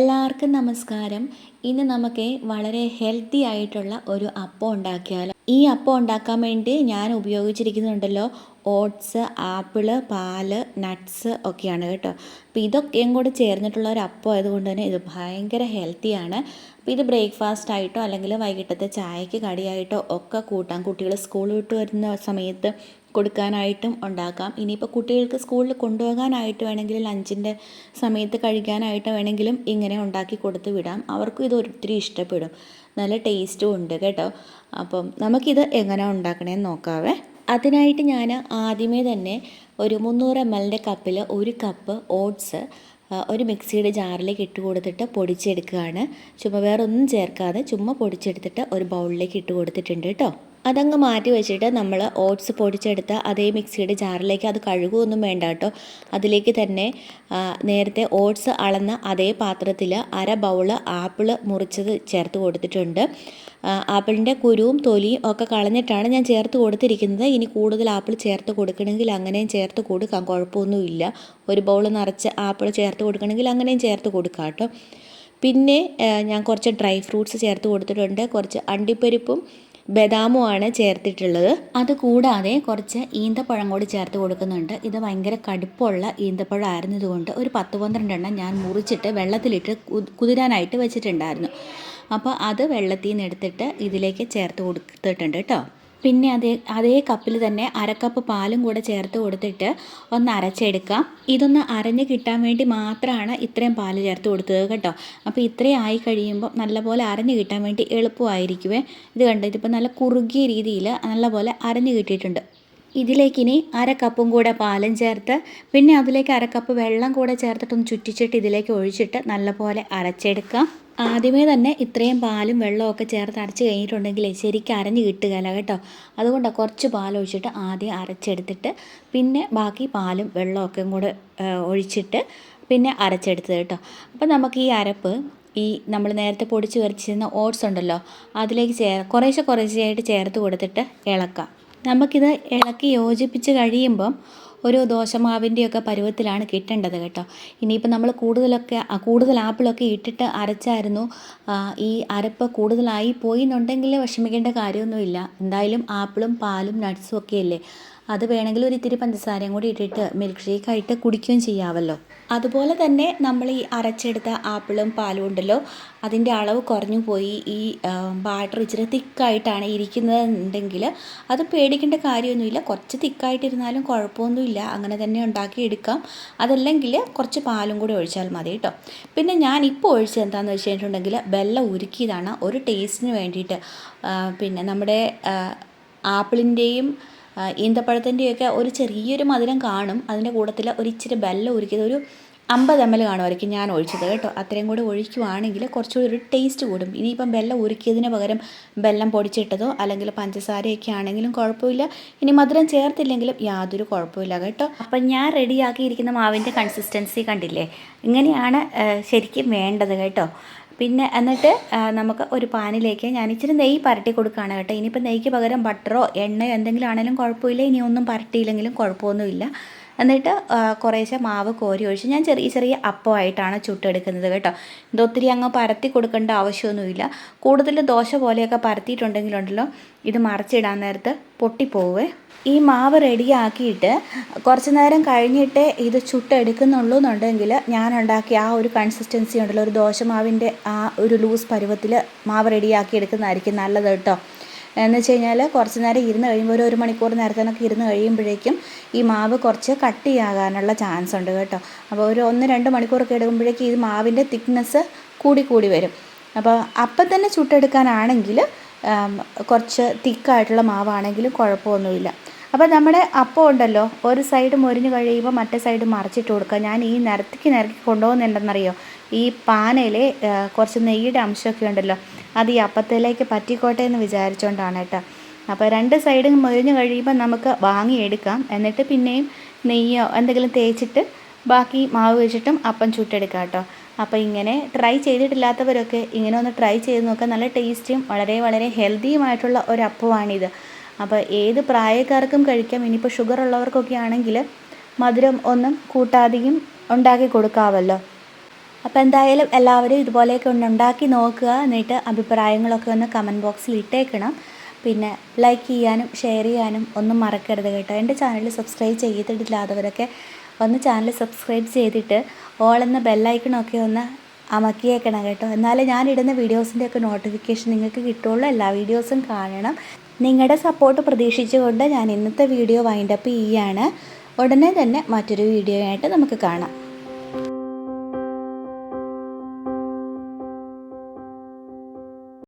എല്ലാവർക്കും നമസ്കാരം. ഇന്ന് നമുക്ക് വളരെ ഹെൽത്തി ആയിട്ടുള്ള ഒരു അപ്പം ഉണ്ടാക്കിയാലോ? ഈ അപ്പം ഉണ്ടാക്കാൻ വേണ്ടി ഞാൻ ഉപയോഗിച്ചിരിക്കുന്നുണ്ടല്ലോ. ഓട്സ് ആപ്പിൾ പാൽ നട്ട്സ് ഒക്കെയാണ് കേട്ടോ. അപ്പോൾ ഇതൊക്കെയും കൂടി ചേർന്നിട്ടുള്ള ഒരു അപ്പം ആയതുകൊണ്ട് തന്നെ ഇത് ഭയങ്കര ഹെൽത്തിയാണ് അപ്പോൾ ഇത് ബ്രേക്ക്ഫാസ്റ്റ് ആയിട്ടോ അല്ലെങ്കിൽ വൈകിട്ടത്തെ ചായക്ക് കടിയായിട്ടോ ഒക്കെ കൂട്ടാം കുട്ടികൾ സ്കൂൾ വിട്ട് വരുന്ന സമയത്ത് കൊടുക്കാനായിട്ടും ഉണ്ടാക്കാം. ഇനിയിപ്പോൾ കുട്ടികൾക്ക് സ്കൂളിൽ കൊണ്ടുപോകാനായിട്ട് വേണമെങ്കിൽ ലഞ്ചിന്റെ സമയത്ത് കഴിക്കാനായിട്ട് വേണമെങ്കിലും ഇങ്ങനെ ഉണ്ടാക്കി കൊടുത്ത് വിടാം. അവർക്കും ഇത് ഒത്തിരി ഇഷ്ടപ്പെടും. നല്ല ടേസ്റ്റും ഉണ്ട് കേട്ടോ. അപ്പം നമുക്കിത് എങ്ങനെ ഉണ്ടാക്കണേന്ന് നോക്കാവേ. അതിനായിട്ട് ഞാൻ ആദ്യമേ തന്നെ ഒരു മുന്നൂറ് എം എല്ലിന്റെ കപ്പിൽ ഒരു കപ്പ് ഓട്സ് ഒരു മിക്സിയുടെ ജാറിലേക്ക് ഇട്ട് കൊടുത്തിട്ട് പൊടിച്ചെടുക്കുകയാണ്. ചുമ്മാ വേറെ ഒന്നും ചേർക്കാതെ ചുമ്മാ പൊടിച്ചെടുത്തിട്ട് ഒരു ബൗളിലേക്ക് ഇട്ട് കൊടുത്തിട്ടുണ്ട് കേട്ടോ. അതങ്ങ് മാറ്റി വെച്ചിട്ട് നമ്മൾ ഓട്സ് പൊടിച്ചെടുത്ത അതേ മിക്സിയുടെ ജാറിലേക്ക് അത് കഴുകുമൊന്നും വേണ്ട കേട്ടോ. അതിലേക്ക് തന്നെ നേരത്തെ ഓട്സ് അളന്ന അതേ പാത്രത്തിൽ അര ബൗൾ ആപ്പിൾ മുറിച്ചത് ചേർത്ത് കൊടുത്തിട്ടുണ്ട്. ആപ്പിളിന്റെ കുരുവും തൊലിയും ഒക്കെ കളഞ്ഞിട്ടാണ് ഞാൻ ചേർത്ത് കൊടുത്തിരിക്കുന്നത്. ഇനി കൂടുതൽ ആപ്പിൾ ചേർത്ത് കൊടുക്കണമെങ്കിൽ അങ്ങനെയും ചേർത്ത് കൊടുക്കാം കുഴപ്പമൊന്നുമില്ല. ഒരു ബൗൾ നിറച്ച് ആപ്പിൾ ചേർത്ത് കൊടുക്കണമെങ്കിൽ അങ്ങനെയും ചേർത്ത് കൊടുക്കാം കേട്ടോ. പിന്നെ ഞാൻ കുറച്ച് ഡ്രൈ ഫ്രൂട്ട്സ് ചേർത്ത് കൊടുത്തിട്ടുണ്ട്. കുറച്ച് അണ്ടിപ്പരിപ്പും ബദാമുമാണ് ചേർത്തിട്ടുള്ളത്. അതുകൂടാതെ കുറച്ച് ഈന്തപ്പഴം കൂടി ചേർത്ത് കൊടുക്കുന്നുണ്ട്. ഇത് ഭയങ്കര കടുപ്പമുള്ള ഈന്തപ്പഴം ആയിരുന്നതുകൊണ്ട് ഒരു പത്ത് പന്ത്രണ്ടെണ്ണം ഞാൻ മുറിച്ചിട്ട് വെള്ളത്തിലിട്ട് കുതിരാനായിട്ട് വെച്ചിട്ടുണ്ടായിരുന്നു. അപ്പോൾ അത് വെള്ളത്തിൽ നിന്ന് എടുത്തിട്ട് ഇതിലേക്ക് ചേർത്ത് കൊടുത്തിട്ടുണ്ട് കേട്ടോ. പിന്നെ അതേ അതേ കപ്പിൽ തന്നെ അരക്കപ്പ് പാലും കൂടെ ചേർത്ത് കൊടുത്തിട്ട് ഒന്ന് അരച്ചെടുക്കാം ഇതൊന്ന് അരഞ്ഞ് കിട്ടാൻ വേണ്ടി മാത്രമാണ് ഇത്രയും പാൽ ചേർത്ത് കൊടുത്തത് കേട്ടോ. അപ്പോൾ ഇത്രയും ആയി കഴിയുമ്പോൾ നല്ലപോലെ അരഞ്ഞ് കിട്ടാൻ വേണ്ടി എളുപ്പമായിരിക്കുമേ ഇത് കണ്ടോ? ഇതിപ്പോൾ നല്ല കുറുകിയ രീതിയിൽ നല്ലപോലെ അരഞ്ഞ് കിട്ടിയിട്ടുണ്ട്. ഇതിലേക്കിനി അര കപ്പും കൂടെ പാലും ചേർത്ത് പിന്നെ അതിലേക്ക് അര കപ്പ് വെള്ളം കൂടെ ചേർത്തിട്ടൊന്ന് ചുറ്റിച്ചിട്ട് ഇതിലേക്ക് ഒഴിച്ചിട്ട് നല്ലപോലെ അരച്ചെടുക്കാം. ആദ്യമേ തന്നെ ഇത്രയും പാലും വെള്ളമൊക്കെ ചേർത്ത് അരച്ച് കഴിഞ്ഞിട്ടുണ്ടെങ്കിൽ ശരിക്കും അരഞ്ഞ് കിട്ടുകയില്ല കേട്ടോ. അതുകൊണ്ട് കുറച്ച് പാൽ ഒഴിച്ചിട്ട് ആദ്യം അരച്ചെടുത്തിട്ട് പിന്നെ ബാക്കി പാലും വെള്ളമൊക്കെ കൂടെ ഒഴിച്ചിട്ട് പിന്നെ അരച്ചെടുത്തത് കേട്ടോ. അപ്പോൾ നമുക്ക് ഈ അരപ്പ് ഈ നമ്മൾ നേരത്തെ പൊടിച്ച് വരച്ചിരുന്ന ഓട്സ് ഉണ്ടല്ലോ അതിലേക്ക് ചേർ കുറേശ്ശെ കുറേശ്ശെയായിട്ട് ചേർത്ത് കൊടുത്തിട്ട് ഇളക്കാം. നമുക്കിത് ഇളക്കി യോജിപ്പിച്ച് കഴിയുമ്പം ഒരു ദോശമാവിന്റെയൊക്കെ പരുവത്തിലാണ് കിട്ടേണ്ടത് കേട്ടോ. ഇനിയിപ്പോൾ നമ്മൾ കൂടുതലൊക്കെ കൂടുതൽ ആപ്പിളൊക്കെ ഇട്ടിട്ട് അരച്ചായിരുന്നു. ഈ അരപ്പ് കൂടുതലായി പോയി എന്നുണ്ടെങ്കിൽ വിഷമിക്കേണ്ട കാര്യമൊന്നുമില്ല. എന്തായാലും ആപ്പിളും പാലും നട്ട്സും ഒക്കെ അല്ലേ? അത് വേണമെങ്കിൽ ഒരു ഇത്തിരി പഞ്ചസാരയും കൂടി ഇട്ടിട്ട് മിൽക്ക് ഷേക്ക് ആയിട്ട് കുടിക്കുകയും ചെയ്യാമല്ലോ അതുപോലെ തന്നെ നമ്മൾ ഈ അരച്ചെടുത്ത ആപ്പിളും പാലും ഉണ്ടല്ലോ അതിന്റെ അളവ് കുറഞ്ഞു പോയി. ഈ ബാറ്റർ ഇച്ചിരി തിക്കായിട്ടാണ് ഇരിക്കുന്നതെന്നുണ്ടെങ്കിൽ അത് പേടിക്കേണ്ട കാര്യമൊന്നുമില്ല. കുറച്ച് തിക്കായിട്ടിരുന്നാലും കുഴപ്പമൊന്നുമില്ല. അങ്ങനെ തന്നെ ഉണ്ടാക്കി എടുക്കാം അതല്ലെങ്കിൽ കുറച്ച് പാലും കൂടി ഒഴിച്ചാൽ മതി കേട്ടോ. പിന്നെ ഞാൻ ഇപ്പോൾ ഒഴിച്ച് എന്താണെന്ന് വെച്ചിട്ടുണ്ടെങ്കിൽ വെള്ളം ഉരുക്കിയതാണ്. ഒരു ടേസ്റ്റിന് വേണ്ടിയിട്ട് പിന്നെ നമ്മുടെ ആപ്പിളിന്റെയും ഈന്തപ്പഴത്തിന്റെയൊക്കെ ഒരു ചെറിയൊരു മധുരം കാണും. അതിന്റെ കൂട്ടത്തിൽ ഒരു ഇച്ചിരി വെല്ലം ഉരുക്കിയത് ഒരു അമ്പത് എം എൽ കാണുമായിരിക്കും ഞാൻ ഒഴിച്ചത് കേട്ടോ. അത്രയും കൂടി ഒഴിക്കുവാണെങ്കിൽ കുറച്ചുകൂടി ഒരു ടേസ്റ്റ് കൂടും. ഇനിയിപ്പം വെല്ലം ഉരുക്കിയതിന് പകരം വെല്ലം പൊടിച്ചിട്ടതോ അല്ലെങ്കിൽ പഞ്ചസാരയൊക്കെ ആണെങ്കിലും കുഴപ്പമില്ല. ഇനി മധുരം ചേർത്തില്ലെങ്കിലും യാതൊരു കുഴപ്പമില്ല കേട്ടോ. അപ്പം ഞാൻ റെഡിയാക്കിയിരിക്കുന്ന മാവിന്റെ കൺസിസ്റ്റൻസി കണ്ടില്ലേ? ഇങ്ങനെയാണ് ശരിക്കും വേണ്ടത് കേട്ടോ. പിന്നെ എന്നിട്ട് നമുക്ക് ഒരു പാനിലേക്ക് ഞാൻ ഇച്ചിരി നെയ്യ് പരട്ടി കൊടുക്കുകയാണ് കേട്ടോ. ഇനിയിപ്പോൾ നെയ്യ്ക്ക് പകരം ബട്ടറോ എണ്ണയോ എന്തെങ്കിലും ആണെങ്കിലും കുഴപ്പമില്ല. ഇനി ഒന്നും പരട്ടിയില്ലെങ്കിലും കുഴപ്പമൊന്നുമില്ല. എന്നിട്ട് കുറേശ്ശെ മാവ് കോരി ഒഴിച്ച് ഞാൻ ചെറിയ ചെറിയ അപ്പമായിട്ടാണ് ചുട്ടെടുക്കുന്നത് കേട്ടോ. ഇതൊത്തിരി അങ്ങ് പരത്തി കൊടുക്കേണ്ട ആവശ്യമൊന്നുമില്ല. കൂടുതൽ ദോശ പോലെയൊക്കെ പരത്തിയിട്ടുണ്ടെങ്കിലുണ്ടല്ലോ ഇത് മറച്ചിടാൻ നേരത്ത് പൊട്ടിപ്പോവേ. ഈ മാവ് റെഡിയാക്കിയിട്ട് കുറച്ച് നേരം കഴിഞ്ഞിട്ട് ഇത് ചുട്ടെടുക്കുന്നുള്ളൂ എന്നുണ്ടെങ്കിൽ ഞാൻ ഉണ്ടാക്കിയ ആ ഒരു കൺസിസ്റ്റൻസി ഉണ്ടല്ലോ ഒരു ദോശമാവിന്റെ ആ ഒരു ലൂസ് പരുവത്തിൽ മാവ് റെഡിയാക്കി എടുക്കുന്നതായിരിക്കും നല്ലത് കേട്ടോ. എന്ന് വെച്ച് കഴിഞ്ഞാൽ കുറച്ച് നേരം ഇരുന്ന് കഴിയുമ്പോൾ ഒരു ഒരു മണിക്കൂർ നേരത്തേനൊക്കെ ഇരുന്ന് കഴിയുമ്പോഴേക്കും ഈ മാവ് കുറച്ച് കട്ടിയാകാനുള്ള ചാൻസ് ഉണ്ട് കേട്ടോ. അപ്പോൾ ഒരു ഒന്ന് രണ്ട് മണിക്കൂറൊക്കെ എടുക്കുമ്പോഴേക്കും ഈ മാവിന്റെ തിക്നെസ് കൂടി കൂടി വരും. അപ്പോൾ അപ്പം തന്നെ ചുട്ടെടുക്കാനാണെങ്കിൽ കുറച്ച് തിക്കായിട്ടുള്ള മാവാണെങ്കിലും കുഴപ്പമൊന്നുമില്ല. അപ്പോൾ നമ്മുടെ അപ്പം ഉണ്ടല്ലോ ഒരു സൈഡ് മൊരിഞ്ഞ് കഴിയുമ്പോൾ മറ്റേ സൈഡ് മറിച്ചിട്ട് കൊടുക്കുക. ഞാൻ ഈ നിരത്തിക്ക് നിരക്കി കൊണ്ടുപോകുന്നുണ്ടെന്നറിയോ? ഈ പാനയിൽ കുറച്ച് നെയ്യുടെ അംശമൊക്കെ ഉണ്ടല്ലോ. അത് ഈ അപ്പത്തിലേക്ക് പറ്റിക്കോട്ടെ എന്ന് വിചാരിച്ചുകൊണ്ടാണ് കേട്ടോ. അപ്പോൾ രണ്ട് സൈഡും മുരിഞ്ഞ് കഴിയുമ്പോൾ നമുക്ക് വാങ്ങിയെടുക്കാം. എന്നിട്ട് പിന്നെയും നെയ്യോ എന്തെങ്കിലും തേച്ചിട്ട് ബാക്കി മാവ് വെച്ചിട്ടും അപ്പം ചുട്ടെടുക്കാം കേട്ടോ. അപ്പോൾ ഇങ്ങനെ ട്രൈ ചെയ്തിട്ടില്ലാത്തവരൊക്കെ ഇങ്ങനെ ഒന്ന് ട്രൈ ചെയ്ത് നോക്കുക നല്ല ടേസ്റ്റിയും വളരെ വളരെ ഹെൽത്തിയുമായിട്ടുള്ള ഒരു അപ്പമാണിത്. അപ്പോൾ ഏത് പ്രായക്കാർക്കും കഴിക്കാം. ഇനിയിപ്പോൾ ഷുഗർ ഉള്ളവർക്കൊക്കെ ആണെങ്കിൽ മധുരം ഒന്നും കൂട്ടാതെയും ഉണ്ടാക്കി കൊടുക്കാമല്ലോ അപ്പോൾ എന്തായാലും എല്ലാവരും ഇതുപോലെയൊക്കെ ഒന്ന് ഉണ്ടാക്കി നോക്കുക എന്നിട്ട് അഭിപ്രായങ്ങളൊക്കെ ഒന്ന് കമന്റ് ബോക്സിൽ ഇട്ടേക്കണം. പിന്നെ ലൈക്ക് ചെയ്യാനും ഷെയർ ചെയ്യാനും ഒന്നും മറക്കരുത് കേട്ടോ. എന്റെ ചാനൽ സബ്സ്ക്രൈബ് ചെയ്തിട്ടില്ലാത്തവരൊക്കെ ഒന്ന് ചാനൽ സബ്സ്ക്രൈബ് ചെയ്തിട്ട് ഓൾ എന്ന ബെല്ലൈക്കണൊക്കെ ഒന്ന് അമക്കിയേക്കണം കേട്ടോ. എന്നാലേ ഞാനിടുന്ന വീഡിയോസിന്റെ ഒക്കെ നോട്ടിഫിക്കേഷൻ നിങ്ങൾക്ക് കിട്ടുള്ളൂ എല്ലാ വീഡിയോസും കാണണം. നിങ്ങളുടെ സപ്പോർട്ട് പ്രതീക്ഷിച്ചുകൊണ്ട് ഞാൻ ഇന്നത്തെ വീഡിയോ വൈൻഡപ്പ് ചെയ്യുകയാണ് ഉടനെ തന്നെ മറ്റൊരു വീഡിയോ ആയിട്ട് നമുക്ക് കാണാം.